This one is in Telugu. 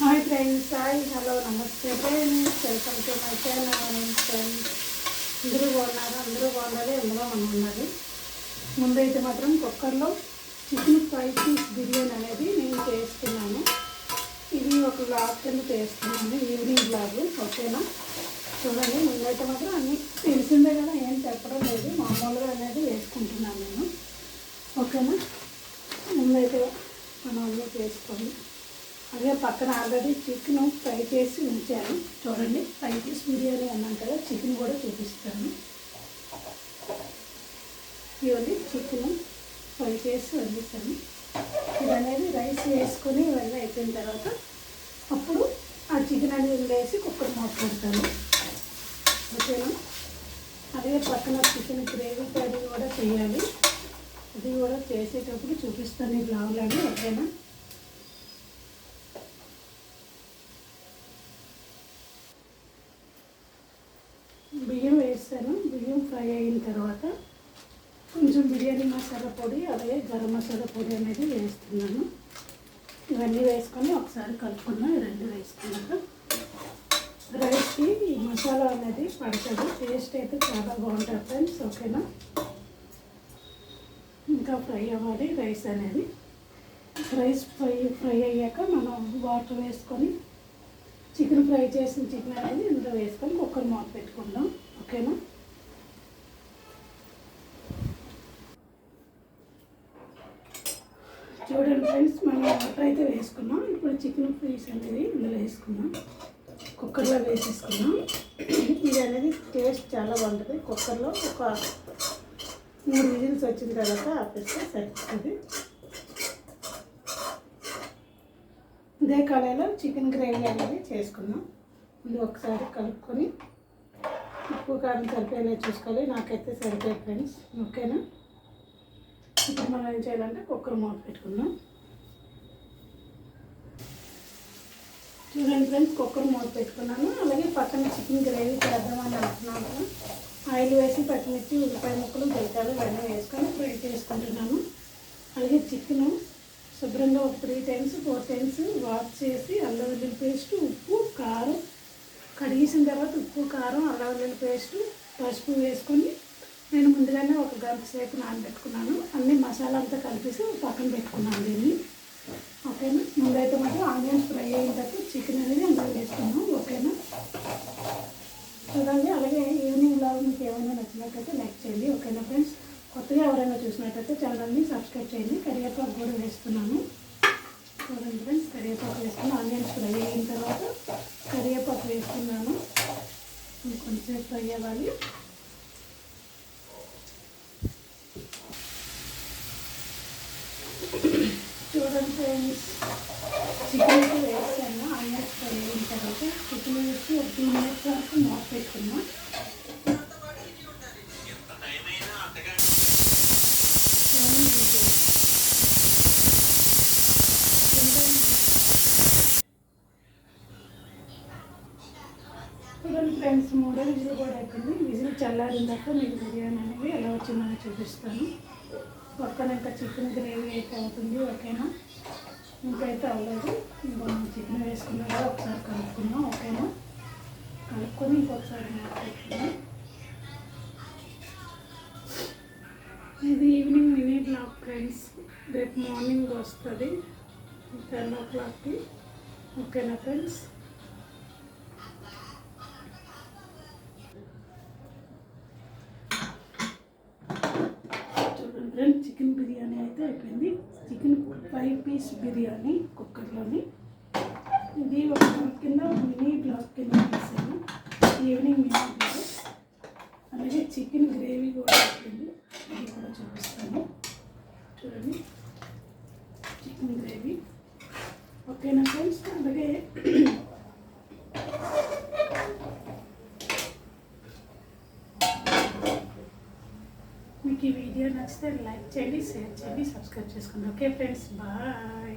Hi friends hi hello namaste friends welcome to my channel friends అందరూ బాగున్నారు? అందరూ బాగున్నారు ఎందులో మనం ఉన్నది ముందైతే మాత్రం కుక్కర్లో చికెన్ ఫ్రై పీస్ బిర్యానీ అనేది నేను చేస్తున్నాను. ఇది ఒక బ్లాగ్ కింద చేస్తున్నాను. ఈవినింగ్ బ్లాగ్ ఓకేనా? చూడండి. ముందైతే మాత్రం అన్నీ తెలిసిందే కదా. ఏం చెప్పడం లేదు. మామూలుగా అనేది వేసుకుంటున్నాను నేను. ఓకేనా? ముందైతే మనం అన్నీ చేసుకోండి అదే పక్కన ఆల్రెడీ చికెన్ ఫ్రై చేసి ఉంచాను. చూడండి ఫ్రై చేసి బిర్యానీ అన్నాం కదా చికెన్ కూడా చూపిస్తాను. ఇవన్నీ చికెన్ ఫ్రై చేసి వండిస్తాను ఇది అనేది రైస్ వేసుకొని ఇవన్నీ అయిపోయిన తర్వాత అప్పుడు ఆ చికెన్ అనేది వేసి కుక్కర్ మూత పెడతాను. ఓకేనా? అదే పక్కన చికెన్ గ్రేవీ కర్రీ కూడా చేయాలి. అది కూడా చేసేటప్పుడు చూపిస్తాను ఈ బ్లాగులని ఓకేనా? బియ్యం వేస్తాను బియ్యం ఫ్రై అయిన తర్వాత కొంచెం బిర్యానీ మసాలా పొడి అలాగే గరం మసాలా పొడి అనేది వేస్తున్నాను. ఇవన్నీ వేసుకొని ఒకసారి కలుపుకున్నాం రెండు వేసుకున్నాక రైస్కి ఈ మసాలా అనేది పడుతుంది. టేస్ట్ అయితే చాలా బాగుంటుంది ఫ్రెండ్స్ ఓకేనా? ఇంకా ఫ్రై అవ్వాలి రైస్ అనేది. రైస్ ఫ్రై ఫ్రై అయ్యాక మనం వాటర్ వేసుకొని చికెన్ ఫ్రై చేసిన చికెన్ అనేది ఇందులో వేసుకొని కుక్కర్ మూత పెట్టుకుందాం. ఓకేనా? చూడండి ఫ్రెండ్స్ మనం వాటర్ అయితే వేసుకున్నాం. ఇప్పుడు చికెన్ పీస్ అనేది ఇందులో వేసుకున్నాం కుక్కర్లో వేసేసుకున్నాం ఇది అనేది టేస్ట్ చాలా బాగుంటుంది. కుక్కర్లో ఒక మూడు విజిల్స్ వచ్చిన తర్వాత ఆపేస్తే సరిపోతుంది. ఇదే కళలో చికెన్ గ్రేవీ అనేది చేసుకుందాం. ముందు ఒకసారి కలుపుకొని ఉప్పు కారం సరిపోయేలా చూసుకోవాలి. నాకైతే సరిపోయే ఫ్రెండ్స్ ఓకేనా? ఇప్పుడు మనం ఏం చేయాలంటే కుక్కర్ మూత పెట్టుకుందాం. చూడండి ఫ్రెండ్స్ కుక్కర్ మూత పెట్టుకున్నాను. అలాగే పక్కన చికెన్ గ్రేవీ చేద్దామని అనుకున్నాను ఆయిల్ వేసి పచ్చిమిర్చి ఉల్లిపాయ ముక్కలు జీలకర్ర ఇవన్నీ వేసుకొని ఫ్రై చేసుకుంటున్నాను. అలాగే చికెను శుభ్రంగా ఒక three times four times wash చేసి అల్లం వెల్లుల్లి పేస్ట్ ఉప్పు కారం. కడిగేసిన తర్వాత ఉప్పు కారం అల్లం వెల్లుల్లి పేస్ట్ పసుపు వేసుకొని నేను ముందుగానే ఒక గంట సేపు నానబెట్టుకున్నాను. అన్ని మసాలా అంతా కలిపేసి పక్కన పెట్టుకున్నాను దీన్ని. ఓకేనా? ముందైతే మాత్రం ఆనియన్స్ ఫ్రై అయిన తర్వాత చికెన్ అనేది అందులో వేసుకున్నాం ఓకేనా? చూడండి అలాగే ఈవినింగ్ లాగా మీకు ఏమైనా నచ్చినట్లయితే లైక్ చేయండి. ఓకేనా ఫ్రెండ్స్? కొత్తగా ఎవరైనా చూసినట్టయితే ఛానల్ని సబ్స్క్రైబ్ చేయండి. కరివేపాకు కూడా వేస్తున్నాను. చూడండి ఫ్రెండ్స్ కరివేపాకు వేసుకుని ఆనియన్స్ ఫ్రై అయిన తర్వాత కరివేపాకు వేస్తున్నాను. కొంచెంసేపు ఫ్రై అవ్వాలి. చూడండి ఫ్రెండ్స్ చికెన్ వేస్తాను వేసాను. ఆనియన్స్ ఫ్రై అయిన తర్వాత చికెన్ వేసి ఒక టూ మినిట్స్ వరకు మూత పెట్టుకున్నాను మూడో విజిల్ కూడా ఎక్కింది విజిల్ చల్లారిన తర్వాత మీకు బిర్యానీ అనేది ఎలా వచ్చిందని చూపిస్తాను. పక్కన ఇంకా చికెన్ గ్రేవీ అయితే అవుతుంది ఓకేనా? ఇంకైతే అవ్వలేదు. ఇంకా మనం చికెన్ వేసుకున్నా కూడా ఒకసారి కలుపుకున్నాం ఓకేనా? కలుపుకొని ఇంకొకసారి మాట్లాడుకున్నాం ఇది ఈవినింగ్ మినీ బ్లాక్ ఫ్రెండ్స్. రేపు మార్నింగ్ వస్తుంది. టెన్ ఓ క్లాక్కి. ఓకేనా ఫ్రెండ్స్? అయితే అయిపోయింది. చికెన్ ఫైవ్ పీస్ బిర్యానీ కుక్కర్లోని. ఇది ఒక బ్లాక్ కింద మినీ బ్లాక్ కింద వేసాను ఈవినింగ్ మినీ అలాగే చికెన్ గ్రేవీ కూడా వచ్చింది అది కూడా చూపిస్తాను. చూడండి. Chicken gravy. ఓకేనా ఫ్రెండ్స్? అలాగే మీకు ఈ వీడియో నచ్చితే లైక్ చేయండి షేర్ చేయండి సబ్స్క్రైబ్ చేసుకోండి. Okay friends bye.